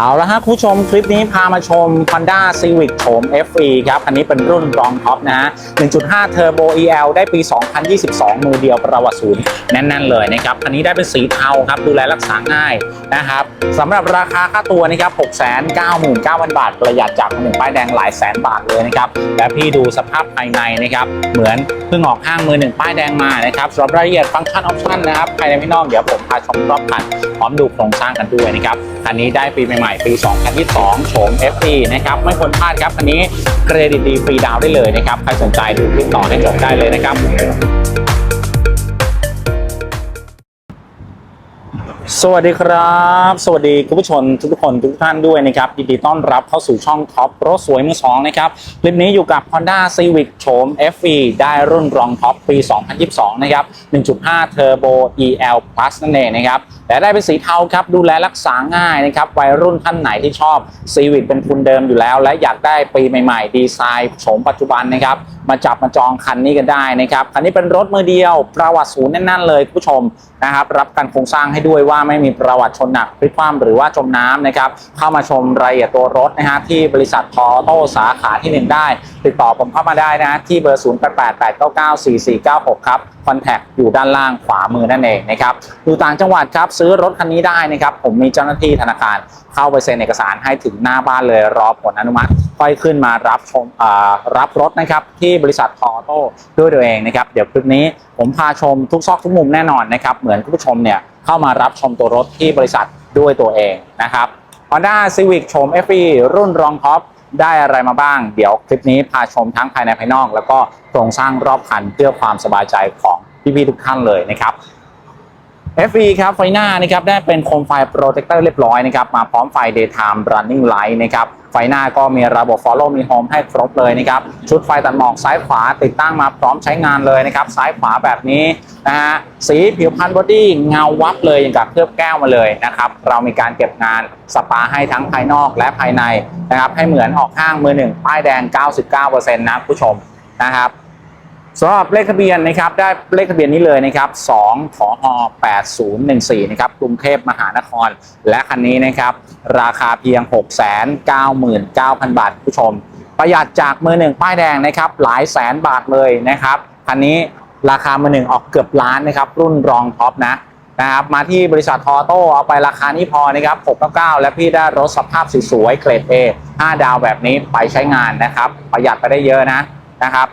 เอาละฮะคุณผู้ชมคลิปนี้พามาชม Honda Civic โฉม FE ครับอันนี้เป็นรุ่นรองท็อปนะฮะ 1.5 Turbo EL ได้ปี 2022 มือเดียวประวัติศูนย์แน่นๆเลยนะครับอันนี้ได้เป็นสีเทาครับ ดูแลรักษาง่ายนะครับสำหรับราคาค่าตัวนะครับ 699,000 บาท ประหยัดจากมือหนึ่งป้ายแดงหลายแสนบาทเลยนะครับ และพี่ดูสภาพภายในนะครับ เหมือนเพิ่งออกห้างมือหนึ่งป้ายแดงมานะครับสำหรับรายละเอียดฟังก์ชันออปชั่นนะครับภายในพี่น้องเดี๋ยวผมพาชมรอบคันพร้อมดูโครงสร้างกันด้วยนะครับ คันนี้ได้ปีใหม่ๆปี2022โฉม FE นะครับไม่ควรพลาดครับคันนี้เครดิตดีฟรีดาวน์ได้เลยนะครับใครสนใจดูคลิปต่อให้จบได้เลยนะครับสวัสดีครับ สวัสดีคุณผู้ชมทุกคนทุกท่านด้วยนะครับยินดีต้อนรับเข้าสู่ช่องท็อปรถสวยมือสองนะครับคลิปนี้อยู่กับ Honda Civic โฉม FE ได้รุ่นรองท็อปปี 2022 นะครับ 1.5 Turbo EL Plus นั่นเองนะครับ และได้เป็นสีเทาครับดูแลรักษาง่ายนะครับวัยรุ่นท่านไหนที่ชอบ Civic เป็นทุนเดิมอยู่แล้ว และอยากได้ปีใหม่ๆ ดีไซน์โฉมปัจจุบันนะครับมาจับมาจองคันนี้กันได้นะครับคันนี้เป็นรถมือเดียว ประวัติศูนย์แน่นๆเลยคุณผู้ชมนะครับรับการโครงสร้างให้ด้วยว่าไม่มีประวัติชนหนักพลิกคว่ำหรือว่าจมน้ำนะครับเข้ามาชมรายละเอียดตัวรถนะฮะที่บริษัทพอโต้สาขาที่ 1 ได้ ติดต่อผมเข้ามาได้นะที่เบอร์ 0 8 8 8 9 9 4 4 9 6 ครับ คอนแทคอยู่ด้านล่างขวามือนั่นเองนะครับอยู่ต่างจังหวัดครับซื้อรถคันนี้ได้นะครับ ผมมีเจ้าหน้าที่ธนาคารเข้าไปเซ็นเอกสารให้ถึงหน้าบ้านเลยรอผลอนุมัติ ค่อยขึ้นมารับชมรับรถนะครับที่บริษัทพอโต้ด้วยตัวเองนะครับ เดี๋ยวคลิปนี้ผมพาชมทุกซอกทุกมุมแน่นอนนะครับ เหมือนคุณผู้ชมเนี่ยเข้ามารับชมตัวรถที่บริษัทด้วยตัวเองนะครับ Honda Civic โฉม FE รุ่นรองท็อปได้อะไรมาบ้าง เดี๋ยวคลิปนี้พาชมทั้งภายในภายนอก แล้วก็โครงสร้างรอบคันเพื่อความสบายใจของพี่ๆทุกท่านเลยนะครับ FE ครับไฟหน้านะครับได้เป็นโคมไฟโปรเจคเตอร์เรียบร้อยนะครับมาพร้อมไฟ daytime running light นะครับไฟหน้าก็มีระบบ follow me home ให้ครบเลยนะครับชุดไฟตัดหมอกซ้ายขวาติดตั้งมาพร้อมใช้งานเลยนะครับซ้ายขวาแบบนี้นะฮะสีผิวพันบอดี้เงาวับเลยอย่างกับเคลือบแก้วมาเลยนะครับเรามีการเก็บงานสปาให้ทั้งภายนอกและภายในนะครับให้เหมือนออกห้างมือหนึ่งป้ายแดง 99%นะผู้ชมนะครับ สำหรับเลขทะเบียนนะครับได้เลขทะเบียนนี้เลยนะครับ2ขอฮ8014นะครับกรุงเทพมหานคร และคันนี้นะครับราคาเพียง 699,000 บาทผู้ชม ประหยัดจากมือหนึ่งป้ายแดงนะครับหลายแสนบาทเลยนะครับคันนี้ราคามือหนึ่งออกเกือบล้านนะครับรุ่นรองท็อปนะนะครับมาที่บริษัททอโต้เอาไปราคานี้พอนะครับ699 และพี่ได้รถสภาพสวยๆเกรด A 5 ดาวแบบนี้ไปใช้งานนะครับ ประหยัดไปได้เยอะนะนะครับ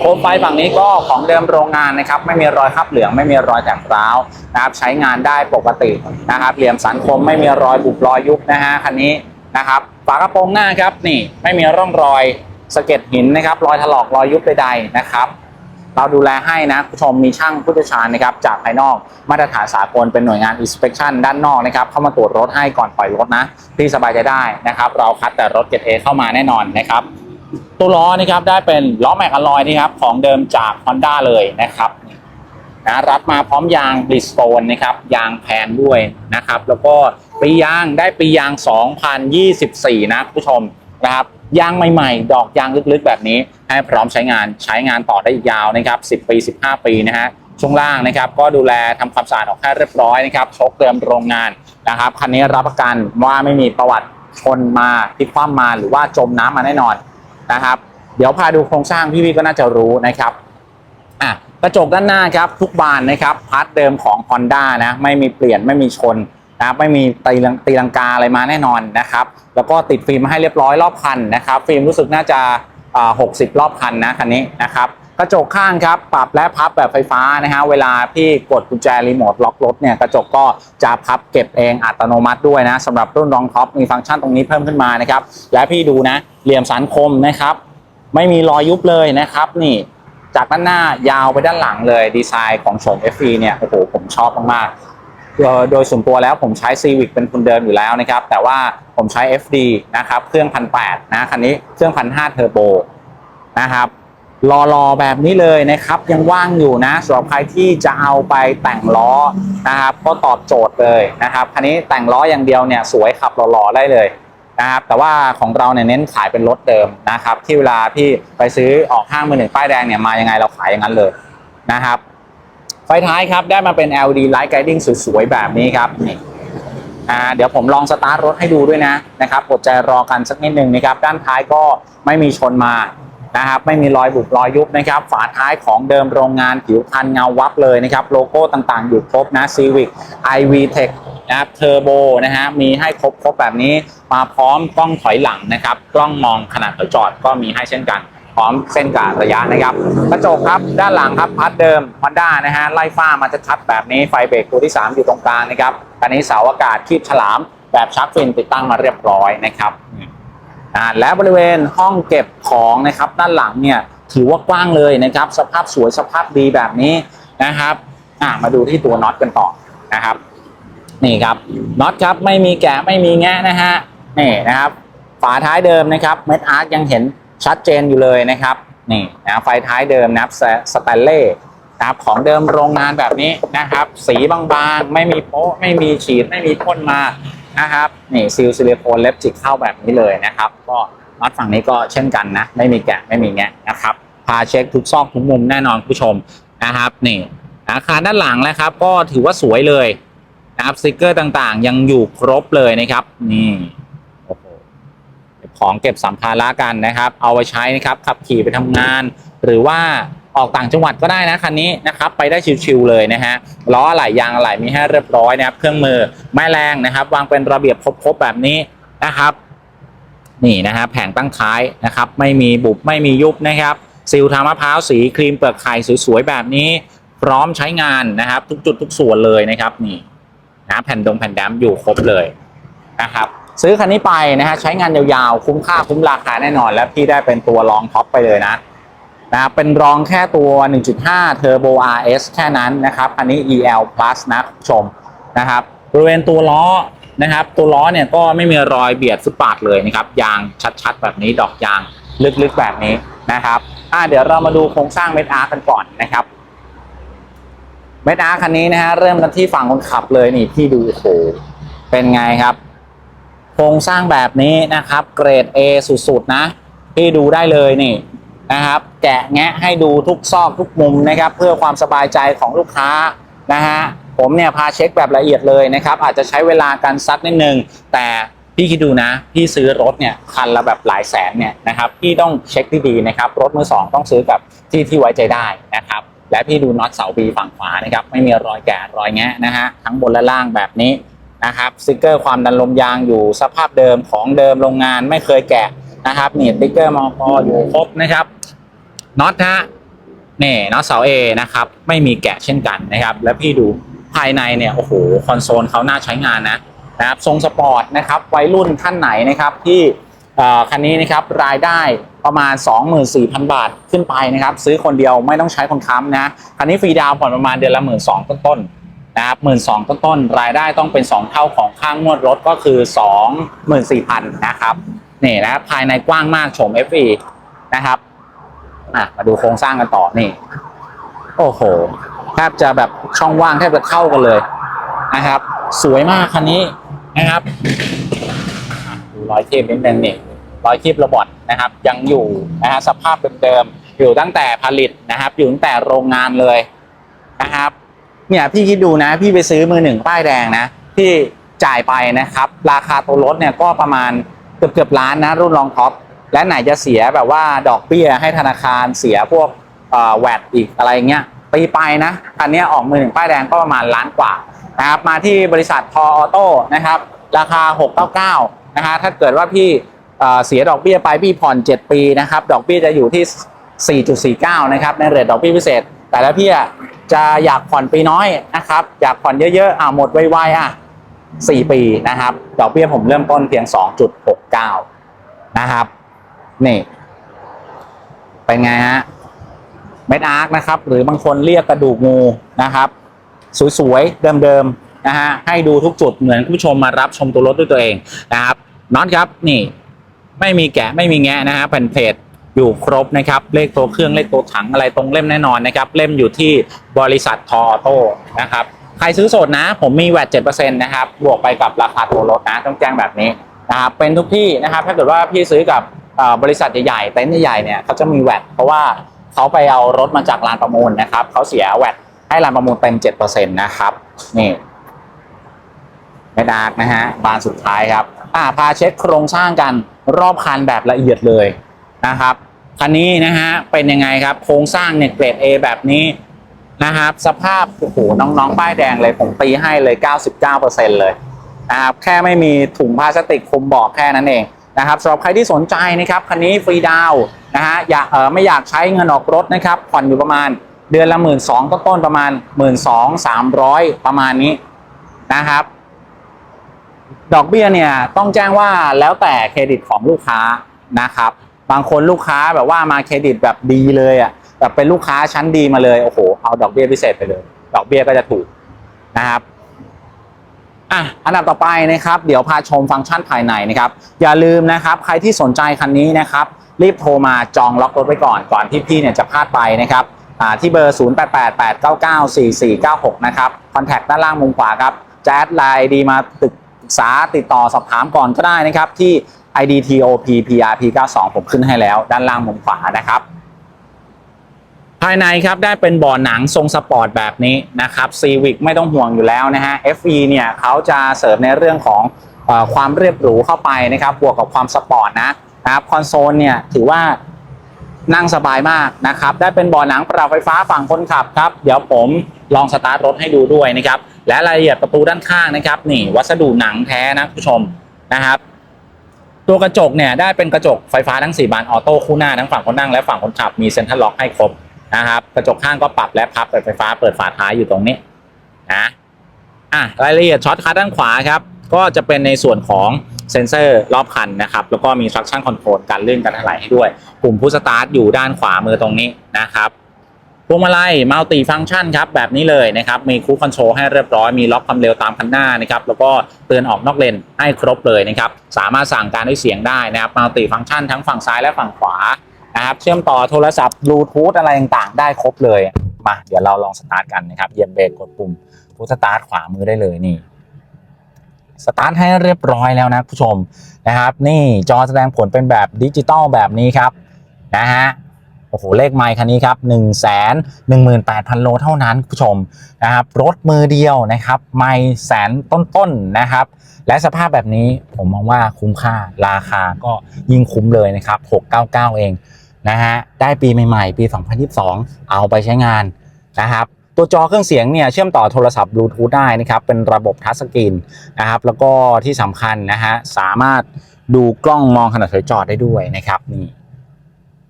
โคมไฟฝั่งนี้ก็ของเดิมโรงงานนะครับ ไม่มีรอยคราบเหลืองไม่มีรอยแตกร้าวนะครับ ใช้งานได้ปกตินะครับ เหลี่ยมสันคมไม่มีรอยบุบรอยยุบนะฮะคันนี้นะครับ ฝากระโปรงหน้าครับนี่ไม่มีร่องรอยสะเก็ดหินนะครับ รอยถลอกรอยยุบใดๆนะครับ เราดูแลให้นะผู้ชมมีช่างผู้เชี่ยวชาญนะครับ จากภายนอกมาตรฐานสากลเป็นหน่วยงาน inspection ด้านนอกนะครับ เข้ามาตรวจรถให้ก่อนปล่อยรถนะพี่สบายใจได้นะครับ เราคัดแต่รถเกรดเอเข้ามาแน่นอนนะครับ ตัวล้อนะครับได้เป็นล้อแม็กอลลอยนะครับของเดิมจาก Honda เลยนะครับนะรับมาพร้อมยางบริสโตนนะครับยางแพนด้วยนะครับ แล้วก็ปียางได้ปียาง 2024 นะผู้ชมนะครับยางใหม่ๆ ดอกยางลึกๆ แบบนี้ ให้พร้อมใช้งานใช้งานต่อได้อีกยาวนะครับ 10 ปี 15 ปีนะฮะช่วงล่างนะครับ ก็ดูแลทำความสะอาดออกให้เรียบร้อยนะครับชกเดิมโรงงานนะครับคันนี้รับประกันว่าไม่มีประวัติชนมาพลิกคว่ำมาหรือว่าจมน้ำมาแน่นอน นะครับ เดี๋ยวพาดูโครงสร้างพี่ๆก็น่าจะรู้นะครับอะกระจกด้านหน้าครับทุกบานนะครับพาร์ทเดิมของ Honda นะไม่มีเปลี่ยนไม่มีชนนะครับไม่มีตีลังตีลังกาอะไรมาแน่นอนนะครับ แล้วก็ติดฟิล์มมาให้เรียบร้อยรอบคันนะครับ ฟิล์มรู้สึกน่าจะอ่า60 รอบคันนะคันนี้นะครับ กระจกข้างครับ ปรับและพับแบบไฟฟ้านะฮะเวลาพี่กดกุญแจรีโมทล็อกรถเนี่ยกระจกก็จะพับเก็บเองอัตโนมัติด้วยนะสำหรับรุ่นรองท็อปมีฟังก์ชันตรงนี้เพิ่มขึ้นมานะครับและพี่ดูนะเหลี่ยมสันคมนะครับ ไม่มีรอยยุบเลยนะครับนี่จากด้านหน้ายาวไปด้านหลังเลยดีไซน์ของโฉม FE เนี่ยโอ้โหผมชอบมากๆโดยส่วนตัวแล้วผมใช้ Civic เป็นทุนเดิมอยู่แล้วนะครับ แต่ว่าผมใช้ FD นะครับเครื่องพันแนะคันนี้เครื่องพันห้าเทอร์โบนะครับ รอรอแบบนี้เลยนะครับ ยังว่างอยู่นะสำหรับใครที่จะเอาไปแต่งล้อนะครับ ก็ตอบโจทย์เลยนะครับคันนี้แต่งล้ออย่างเดียวเนี่ยสวยขับหล่อๆได้เลยนะครับ แต่ว่าของเราเนี่ยเน้นขายเป็นรถเดิมนะครับ ที่เวลาพี่ไปซื้อออกห้างมือหนึ่งป้ายแดงเนี่ยมายังไงเราขายอย่างนั้นเลยนะครับ ไฟท้ายครับได้มาเป็น LED Light Guiding สวยๆแบบนี้ครับนี่่าเดี๋ยวผมลองสตาร์ทรถให้ดูด้วยนะนะครับอดใจรอกันสักนิดหนึ่งนะครับ ด้านท้ายก็ไม่มีชนมา นะครับไม่มีรอยบุบรอยยุบนะครับ ฝาท้ายของเดิมโรงงานผิวพันเงาวับเลยนะครับ โลโก้ต่างๆ อยู่ครบนะ Civic iV Tech นะครับเทอร์โบนะฮะมีให้ครบครบแบบนี้มาพร้อมกล้องถอยหลังนะครับ กล้องมองขนาดถอยจอดก็มีให้เช่นกันพร้อมเส้นกาดระยะนะครับ กระจกครับด้านหลังครับพัดเดิม Honda นะฮะไล่ฟ้ามาจะชัดแบบนี้ไฟเบรกตัวที่ 3 อยู่ตรงกลางนะครับคันนี้เสาอากาศคีบฉลามแบบชักฟินติดตั้งมาเรียบร้อยนะครับ อ่าและบริเวณห้องเก็บของนะครับด้านหลังเนี่ยถือว่ากว้างเลยนะครับ สภาพสวยสภาพดีแบบนี้นะครับอ่ามาดูที่ตัวน็อตกันต่อนะครับนี่ครับน็อตครับไม่มีแกะไม่มีแงะนะฮะนี่นะครับ ฝาท้ายเดิมนะครับเม็ดอาร์คยังเห็นชัดเจนอยู่เลยนะครับนี่นะไฟท้ายเดิมนะครับสแตนเล่นะครับของเดิมโรงงานแบบนี้นะครับ สีบางๆ ไม่มีโป๊ะไม่มีฉีดไม่มีพ่นมา นะครับนี่ซิลซิลิโคนเล็บจิกเข้าแบบนี้เลยนะครับ ก็น็อตฝั่งนี้ก็เช่นกันนะ ไม่มีแกะไม่มีแงะนะครับพาเช็คทุกซอกทุกมุมแน่นอนคุณผู้ชมนะครับนี่อาคารด้านหลังนะครับ ก็ถือว่าสวยเลยนะครับสติกเกอร์ต่างๆ ยังอยู่ครบเลยนะครับ นี่โอ้โหของเก็บสัมภาระกันนะครับ เอาไว้ใช้นะครับขับขี่ไปทำงาน หรือว่า ออกต่างจังหวัดก็ได้นะคันนี้นะครับไปได้ชิวๆเลยนะฮะล้ออะไหล่ยางอะไหล่มีให้เรียบร้อยนะครับเครื่องมือไม่แรงนะครับ วางเป็นระเบียบครบๆแบบนี้นะครับ นี่นะฮะแผงตั้งท้ายนะครับ ไม่มีบุบไม่มียุบนะครับซิลทางมะพร้าวสีครีมเปลือกไข่สวยๆแบบนี้ พร้อมใช้งานนะครับ ทุกจุดทุกส่วนเลยนะครับนี่นะแผ่นดงแผ่นดำอยู่ครบเลยนะครับซื้อคันนี้ไปนะฮะใช้งานยาวๆ คุ้มค่าคุ้มราคาแน่นอน และพี่ได้เป็นตัวรองท็อปไปเลยนะ นะครับเป็นรองแค่ตัว 1.5 Turbo RS แค่นั้นนะครับอันนี้ EL Plus นะคุณผู้ชมนะครับบริเวณตัวล้อนะครับ ตัวล้อเนี่ยก็ไม่มีรอยเบียดฟุตปาดเลยนะครับยางชัดๆ แบบนี้ดอกยางลึกๆแบบนี้นะครับอ่าเดี๋ยวเรามาดูโครงสร้างเม็ดอาร์กันก่อนนะครับเมดอาร์คันนี้นะฮะเริ่มกันที่ฝั่งคนขับเลยนี่พี่ดูโอ้โหเป็นไงครับ โครงสร้างแบบนี้นะครับ เกรด A สุดๆนะพี่ดูได้เลยนี่ นะครับ แกะแงะให้ดูทุกซอกทุกมุมนะครับ เพื่อความสบายใจของลูกค้านะฮะผมเนี่ยพาเช็คแบบละเอียดเลยนะครับ อาจจะใช้เวลาการซักนิดนึงแต่พี่คิดดูนะ พี่ซื้อรถเนี่ยคันละแบบหลายแสนเนี่ยนะครับพี่ต้องเช็คดีๆนะครับ รถมือสองต้องซื้อกับที่ที่ไว้ใจได้นะครับ และพี่ดูน็อตเสาบีฝั่งขวานะครับ ไม่มีรอยแกะรอยแงะนะฮะทั้งบนและล่างแบบนี้นะครับสติกเกอร์ความดันลมยางอยู่สภาพเดิมของเดิมโรงงานไม่เคยแกะ นะครับนี่ติ๊กเกอร์มอพออยู่ครบนะครับน็อตฮะนี่น็อตเสา A นะครับ ไม่มีแกะเช่นกันนะครับ และพี่ดูภายในเนี่ยโอ้โหคอนโซลเขาน่าใช้งานนะนะครับทรงสปอร์ตนะครับวัยรุ่นท่านไหนนะครับที่เอ่อคันนี้นะครับรายได้ประมาณ 24,000 บาทขึ้นไปนะครับ ซื้อคนเดียวไม่ต้องใช้คนค้ำนะคันนี้ฟรีดาวผ่อนประมาณเดือนละ 1 2ื่นต้นๆนะครับหมื่นสองต้นๆรายได้ต้องเป็น 2 เท่าของค่างงวดรถก็คือ 24,000 นะครับ นี่นะภายในกว้างมากโฉม FE นะครับอะมาดูโครงสร้างกันต่อนี่ โอ้โหแทบจะแบบช่องว่างแทบจะเข้ากันเลยนะครับ สวยมากคันนี้นะครับดูรอยเทปนิดนึงนี่รอยคีบระบอดนะครับ ยังอยู่นะฮะสภาพเดิมๆอยู่ตั้งแต่ผลิตนะครับ อยู่ตั้งแต่โรงงานเลยนะครับ เนี่ยพี่คิดดูนะ พี่ไปซื้อมือหนึ่งป้ายแดงนะ ที่จ่ายไปนะครับ ราคาตัวรถเนี่ยก็ประมาณ เกือบเกือบๆล้านนะรุ่นรองท็อปและไหนจะเสียแบบว่าดอกเบี้ยให้ธนาคารเสียพวกแวดอีกอะไรเงี้ยปีไปนะคันนี้ออกมือหนึ่งป้ายแดงก็ประมาณล้านกว่านะครับมาที่บริษัททอออโต้นะครับราคา 699นะฮะถ้าเกิดว่าพี่เสียดอกเบี้ยไปพี่ผ่อน 7 ปีนะครับดอกเบี้ยจะอยู่ที่ 4.49 นะครับในเรทดอกเบี้ยพิเศษ แต่แล้วพี่จะอยากผ่อนปีน้อยนะครับอยากผ่อนเยอะๆอ่าหมดไวๆอะ 4 ปีนะครับ ดอกเบี้ยผมเริ่มต้นเพียง 2.69 นะครับ นี่ เป็นไงฮะ เม็ดอาร์คนะครับ หรือบางคนเรียกกระดูกงูนะครับ สวยๆ เดิมๆ นะฮะ ให้ดูทุกจุดเหมือนคุณผู้ชมมารับชมตัวรถด้วยตัวเองนะครับน็อตครับ นี่ ไม่มีแกะไม่มีแงะนะฮะแผ่นเพจอยู่ครบนะครับ เลขตัวเครื่องเลขตัวถังอะไรตรงเล่มแน่นอนนะครับ เล่มอยู่ที่บริษัททอโต้นะครับ ใครซื้อสดนะ ผมมีแวด7%นะครับ บวกไปกับราคาตัวรถนะ ต้องแจ้งแบบนี้นะครับ เป็นทุกที่นะครับ ถ้าเกิดว่าพี่ซื้อกับบริษัทใหญ่ๆเต็นท์ใหญ่ๆเนี่ยเขาจะมีแวดเพราะว่าเขาไปเอารถมาจากลานประมูลนะครับ เขาเสียแวดให้ลานประมูลเต็ม7%นะครับ นี่ไม่ดาร์กนะฮะ บานสุดท้ายครับ อ่า พาเช็คโครงสร้างกันรอบคันแบบละเอียดเลยนะครับ คันนี้นะฮะ เป็นยังไงครับ โครงสร้างเนี่ยเกรด A แบบนี้ นะครับ สภาพโอ้โหน้องๆ ป้ายแดงเลยผมตีให้เลย 99%เลยนะครับแค่ไม่มีถุงพลาสติกคุมบาะแค่นั้นเองนะครับสำหรับใครที่สนใจนะครับคันนี้ฟรีดาวนะฮะอยากเออไม่อยากใช้เงินออกรถนะครับผ่อนอยู่ประมาณเดือนละหมื่นสองต้นๆประมาณหมื่นสองสามร้อยประมาณนี้นะครับ ดอกเบี้ยเนี่ยต้องแจ้งว่าแล้วแต่เครดิตของลูกค้านะครับ บางคนลูกค้าแบบว่ามาเครดิตแบบดีเลยอะ แบบเป็นลูกค้าชั้นดีมาเลยโอ้โหเอาดอกเบี้ยพิเศษไปเลย ดอกเบี้ยก็จะถูกนะครับอะอันดับต่อไปนะครับเดี๋ยวพาชมฟังก์ชันภายในนะครับ อย่าลืมนะครับ ใครที่สนใจคันนี้นะครับ รีบโทรมาจองล็อกรถไว้ก่อนก่อนที่พี่เนี่ยจะพลาดไปนะครับอ่าที่เบอร์ 0888994496 นะครับคอนแทคด้านล่างมุมขวาครับแจะแอดไลน์ดีมาตึกปรึกษาติดต่อสอบถามก่อนก็ได้นะครับ ที่ IDTOP PRP 92 ผมขึ้นให้แล้วด้านล่างมุมขวานะครับ ภายในครับได้เป็นบ่อหนังทรงสปอร์ตแบบนี้นะครับ Civic ไม่ต้องห่วงอยู่แล้วนะฮะ FE เนี่ยเขาจะเสริมในเรื่องของอความเรียบหรูเข้าไปนะครับบวกกับความสปอร์ตนะนะครับคอนโซลเนี่ยถือว่านั่งสบายมากนะครับ ได้เป็นบ่อหนังปรับไฟฟ้าฝั่งคนขับครับ เดี๋ยวผมลองสตาร์ทรถให้ดูด้วยนะครับ และรายละเอียดประตูด้านข้างนะครับ นี่วัสดุหนังแท้นะคุณผู้ชมนะครับ ตัวกระจกเนี่ยได้เป็นกระจกไฟฟ้าทั้ง 4 บานออโต้คู่หน้าทั้งฝั่งคนนั่งและฝั่งคนขับมีเซ็นทรัลล็อกให้ครบ นะครับ กระจกข้างก็ปรับและพับเปิดไฟฟ้าเปิดฝาท้ายอยู่ตรงนี้นะอะรายละเอียดช็อตคัทด้านขวาครับ ก็จะเป็นในส่วนของเซ็นเซอร์รอบคันนะครับ แล้วก็มี traction control การลื่นการถลายให้ด้วยปุ่มพุชสตาร์ทอยู่ด้านขวามือตรงนี้นะครับพวงมาลัยมัลติฟัง c t ชันครับ แบบนี้เลยนะครับ มีคูคอนโทรลให้เรียบร้อย มีล็อกความเร็วตามคันหน้านะครับ แล้วก็เตือนออกนอกเลนให้ครบเลยนะครับ สามารถสั่งการด้วยเสียงได้นะครับมัลติฟัง c t ชันทั้งฝั่งซ้ายและฝั่งขวา นะครับ เชื่อมต่อโทรศัพท์บลูทูธอะไรต่างๆ ได้ครบเลย มา เดี๋ยวเราลองสตาร์ทกันนะครับ เหยียบเบรกกดปุ่มพุชสตาร์ทขวามือได้เลยนี่สตาร์ทให้เรียบร้อยแล้วนะผู้ชมนะครับ นี่จอแสดงผลเป็นแบบดิจิตอลแบบนี้ครับนะฮะโอ้โหเลขไมค์คันนี้ครับ 1 1 8 0 0 0 โลเท่านั้นผู้ชมนะครับรถมือเดียวนะครับ ไม่แสนต้นๆนะครับ และสภาพแบบนี้ผมมองว่าคุ้มค่าราคาก็ยิ่งคุ้มเลยนะครับ 699 เอง นะฮะได้ปีใหม่ๆ ปี 2022 เอาไปใช้งานนะครับตัวจอเครื่องเสียงเนี่ยเชื่อมต่อโทรศัพท์บลูทูธได้นะครับเป็นระบบทัชสกรีนนะครับแล้วก็ที่สำคัญนะฮะสามารถดูกล้องมองขนาดถอยจอดได้ด้วยนะครับนี่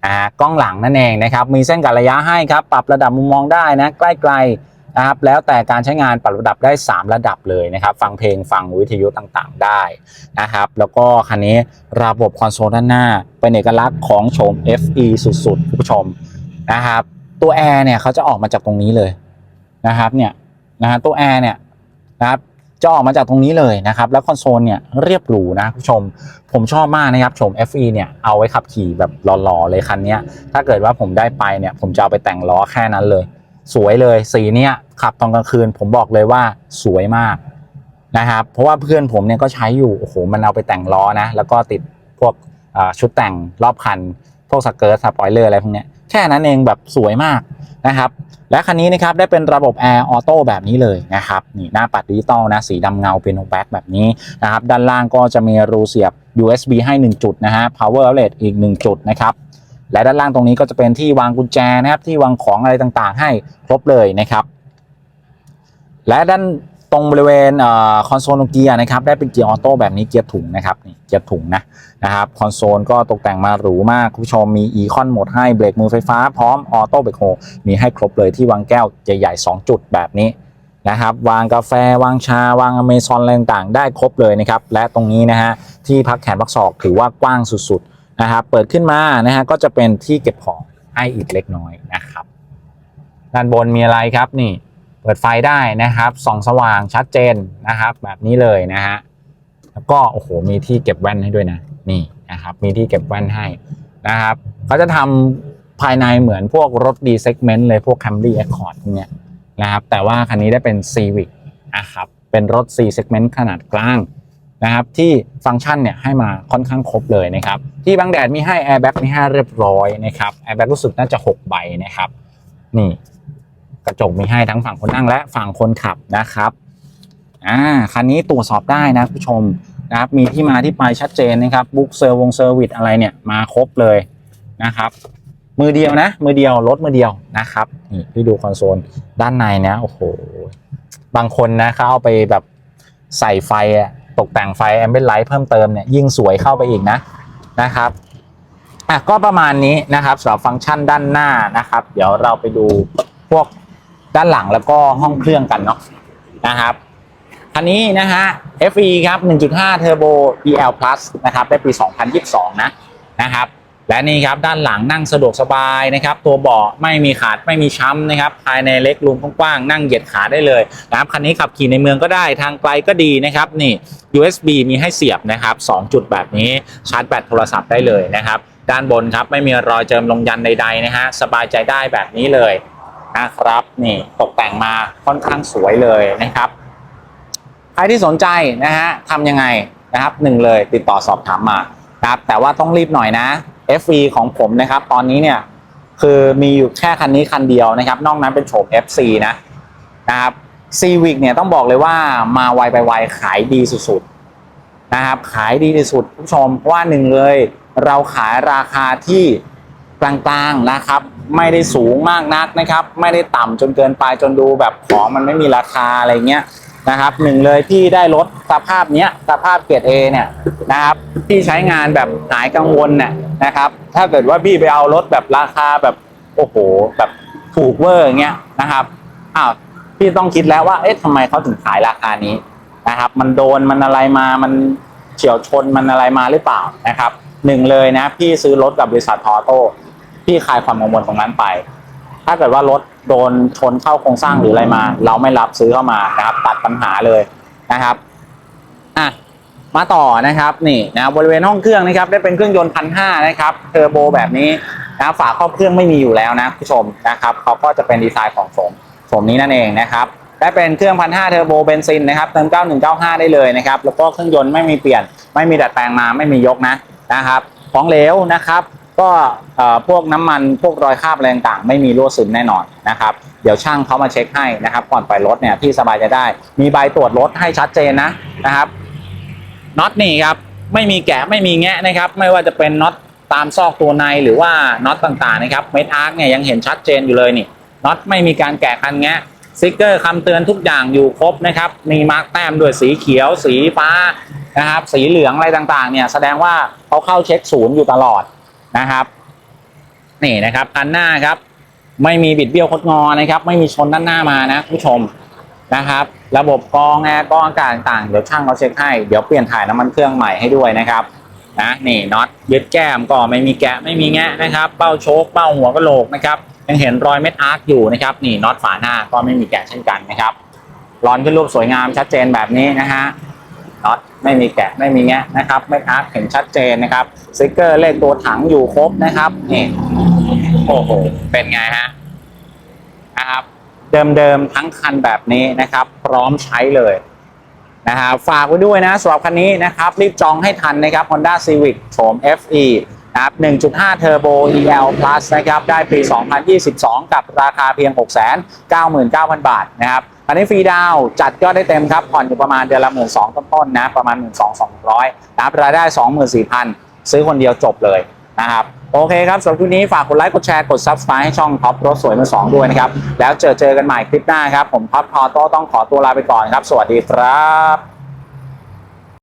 อ่ากล้องหลังนั่นเองนะครับมีเส้นกัดระยะให้ครับปรับระดับมุมมองได้นะใกล้ไกล นะครับ แล้วแต่การใช้งานปรับระดับได้ 3 ระดับเลยนะครับ ฟังเพลงฟังวิทยุต่างๆได้นะครับ แล้วก็คันนี้ระบบคอนโซลด้านหน้า เป็นเอกลักษณ์ของโฉม FE สุดๆคุณผู้ชมนะครับ ตัวแอร์เนี่ยเขาจะออกมาจากตรงนี้เลยนะครับเนี่ยนะฮะตัวแอร์เนี่ยนะครับจะออกมาจากตรงนี้เลยนะครับ แล้วคอนโซลเนี่ยเรียบหรูนะคุณผู้ชม ผมชอบมากนะครับชม FE เนี่ยเอาไว้ขับขี่แบบหล่อๆเลยคันนี้ถ้าเกิดว่าผมได้ไปเนี่ยผมจะเอาไปแต่งล้อแค่นั้นเลย สวยเลยสีเนี้ยขับตอนกลางคืน ผมบอกเลยว่าสวยมากนะครับ เพราะว่าเพื่อนผมเนี่ยก็ใช้อยู่โอ้โหมันเอาไปแต่งล้อนะ แล้วก็ติดพวกชุดแต่งรอบคัน พวกสเกิร์ตสปอยเลอร์อะไรพวกเนี้ยแค่นั้นเองแบบสวยมากนะครับ และคันนี้นะครับได้เป็นระบบแอร์ออโต้แบบนี้เลยนะครับนี่หน้าปัดดิจิตอลนะสีดำเงาเป็นโอแบ็กแบบนี้นะครับ ด้านล่างก็จะมีรูเสียบ USB ให้ 1 จุดนะฮะ power outlet อีก 1 จุดนะครับ และด้านล่างตรงนี้ก็จะเป็นที่วางกุญแจนะครับที่วางของอะไรต่างๆ ให้ครบเลยนะครับ และด้านตรงบริเวณคอนโซลเกียร์นะครับได้เป็นเกียร์ออโต้แบบนี้เกียร์ถุงนะครับนี่เกียร์ถุงนะนะครับคอนโซลก็ตกแต่งมาหรูมากคุณผู้ชมมีอีคอนโหมดให้เบรกมือไฟฟ้าพร้อมออโต้เบรกโฮมีให้ครบเลยที่วางแก้วใหญ่ๆ2จุดแบบนี้นะครับวางกาแฟวางชาวางอเมซอนอะไรต่างๆ ได้ครบเลยนะครับและตรงนี้นะฮะที่พักแขนพักศอกถือว่ากว้างสุดๆ นะครับเปิดขึ้นมานะฮะก็จะเป็นที่เก็บของให้อีกเล็กน้อยนะครับ ด้านบนมีอะไรครับนี่ เปิดไฟได้นะครับส่องสว่างชัดเจนนะครับ แบบนี้เลยนะฮะแล้วก็โอ้โหมีที่เก็บแว่นให้ด้วยนะนี่นะครับมีที่เก็บแว่นให้นะครับเขาจะทำภายในเหมือนพวกรถดีเซกเมนต์เลยพวก Camry Accord เนี้ยนะครับแต่ว่าคันนี้ได้เป็น Civic นะครับเป็นรถ C segment ขนาดกลาง นะครับที่ฟังก์ชันเนี่ยให้มาค่อนข้างครบเลยนะครับที่บังแดดมีให้ Airbag มีให้เรียบร้อยนะครับ Airbag รู้สึกน่าจะ 6 ใบนะครับนี่กระจกมีให้ทั้งฝั่งคนนั่งและฝั่งคนขับนะครับอ่าคันนี้ตรวจสอบได้นะผู้ชมนะครับมีที่มาที่ไปชัดเจนนะครับบุ๊กเซอร์วงเซอร์วิสอะไรเนี่ยมาครบเลยนะครับมือเดียวนะมือเดียวรถมือเดียวนะครับนี่พี่ดูคอนโซลด้านในนะโอ้โหบางคนนะเขาเอาไปแบบใส่ไฟอะ ตกแต่งไฟแอมเบนไลท์เพิ่มเติมเนี่ยยิ่งสวยเข้าไปอีกนะนะครับอะก็ประมาณนี้นะครับสำหรับฟังก์ชันด้านหน้านะครับ เดี๋ยวเราไปดูพวกด้านหลังแล้วก็ห้องเครื่องกันเนาะนะครับคันนี้นะฮะ FE ครับ 1.5 Turbo EL Plus นะครับได้ปี 2022 นะนะครับ และนี่ครับด้านหลังนั่งสะดวกสบายนะครับ ตัวเบาะไม่มีขาดไม่มีช้ำนะครับ ภายในเล็กรูมกว้างๆนั่งเหยียดขาได้เลยนะครับคันนี้ขับขี่ในเมืองก็ได้ทางไกลก็ดีนะครับนี่ USB มีให้เสียบนะครับ 2 จุดแบบนี้ชาร์จแบตโทรศัพท์ได้เลยนะครับ ด้านบนครับไม่มีรอยเจิมลงยันใดๆนะฮะสบายใจได้แบบนี้เลยนะครับนี่ตกแต่งมาค่อนข้างสวยเลยนะครับใครที่สนใจนะฮะทำยังไงนะครับหนึ่งเลยติดต่อสอบถามมานะครับแต่ว่าต้องรีบหน่อยนะ FE ของผมนะครับ ตอนนี้เนี่ยคือมีอยู่แค่คันนี้คันเดียวนะครับ นอกนั้นเป็นโฉม FC นะนะครับ Civic เนี่ยต้องบอกเลยว่ามาไวไปไวขายดีสุดๆนะครับขายดีที่สุดผู้ชมเพราะว่าหนึ่งเลย เราขายราคาที่กลางๆนะครับ ไม่ได้สูงมากนักนะครับ ไม่ได้ต่ำจนเกินไปจนดูแบบของมันไม่มีราคาอะไรเงี้ย นะครับหนึ่งเลยพี่ได้รถสภาพเนี้ยสภาพเกียรด A เนี่ยนะครับพี่ใช้งานแบบหายกังวลเนี่ยนะครับ ถ้าเกิดว่าพี่ไปเอารถแบบราคาแบบโอ้โหแบบถูกเวอร์อย่างเงี้ยนะครับอ้าวพี่ต้องคิดแล้วว่าเอ๊ะทำไมเขาถึงขายราคานี้นะครับ มันโดนมันอะไรมามันเฉียวชนมันอะไรมาหรือเปล่านะครับหนึ่งเลยนะ พี่ซื้อรถกับบริษัททอโต้พี่คลายความกังวลตรงนั้นไป ถ้าเกิดว่ารถโดนชนเข้าโครงสร้างหรืออะไรมา เราไม่รับซื้อเข้ามานะครับ ตัดปัญหาเลยนะครับอะมาต่อนะครับนี่นะบริเวณห้องเครื่องนะครับ ได้เป็นเครื่องยนต์พันห้านะครับเทอร์โบแบบนี้นะฝาครอบเครื่องไม่มีอยู่แล้วนะผู้ชมนะครับเขาก็จะเป็นดีไซน์ของโฉมโฉมนี้นั่นเองนะครับได้เป็นเครื่องพันห้าเทอร์โบเบนซินนะครับเติม 9195 ได้เลยนะครับแล้วก็เครื่องยนต์ไม่มีเปลี่ยน ไม่มีดัดแปลงมาไม่มียกนะนะครับของเหลวนะครับ ก็พวกน้ำมันพวกรอยคราบอะไรต่างๆ ไม่มีรั่วซึมแน่นอนนะครับเดี๋ยวช่างเขามาเช็คให้นะครับ ก่อนปล่อยรถเนี่ยพี่สบายใจะได้ มีใบตรวจรถให้ชัดเจนนะนะครับน็อตนี่ครับไม่มีแกะไม่มีแงะนะครับ ไม่ว่าจะเป็นน็อตตามซอกตัวในหรือว่าน็อตต่างๆนะครับเมทอาร์คเนี่ยยังเห็นชัดเจนอยู่เลยนี่น็อตไม่มีการแกะคันแงะสติกเกอร์คำเตือนทุกอย่างอยู่ครบนะครับมีมาร์กแต้มด้วยสีเขียว สีฟ้านะครับ สีเหลืองอะไรต่างๆเนี่ยแสดงว่าเขาเข้าเช็คศูนย์อยู่ตลอด นะครับ นี่นะครับคันหน้าครับ ไม่มีบิดเบี้ยวคดงอนะครับ ไม่มีชนด้านหน้ามานะผู้ชมนะครับ ระบบกรองแอร์กรองอากาศต่างเดี๋ยวช่างเขาเช็คให้เดี๋ยวเปลี่ยนถ่ายน้ำมันเครื่องใหม่ให้ด้วยนะครับนะนี่น็อตยึดแก้มก็ไม่มีแกะไม่มีแงะนะครับ เป้าโชคเป้าหัวกะโหลกนะครับยังเห็นรอยเม็ดอาร์คอยู่นะครับนี่น็อตฝาหน้าก็ไม่มีแกะเช่นกันนะครับรอนขึ้นรูปสวยงามชัดเจนแบบนี้นะฮะ ไม่มีแกะไม่มีแงะนะครับไม่อาร์คเห็นชัดเจนนะครับสติกเกอร์เลขตัวถังอยู่ครบนะครับนี่โอ้โหเป็นไงฮะนะครับเดิมๆทั้งคันแบบนี้นะครับ พร้อมใช้เลยนะครับฝากไว้ด้วยนะสำหรับคันนี้นะครับ รีบจองให้ทันนะครับ Honda Civic โฉม FE นะครับ 1.5 Turbo EL Plus นะครับ ได้ปี 2022 กับราคาเพียง 699,000 บาทนะครับ อันนี้ฟรีดาวจัดก็ได้เต็มครับ ผ่อนอยู่ประมาณเดือนละหมื่นสองต้นๆนะ ประมาณ1 2 2 0 0นะครับรายได้สองหมื่นสี่พันซื้อคนเดียวจบเลยนะครับ โอเคครับสำหรับคลิปนี้ฝากกดไลค์ กดแชร์ กด Subscribe ให้ช่องท็อปรถสวยมือสองด้วยนะครับ แล้วเจอเจอกันใหม่คลิปหน้าครับ ผมท็อปทอโต้ต้องขอตัวลาไปก่อนครับ สวัสดีครับ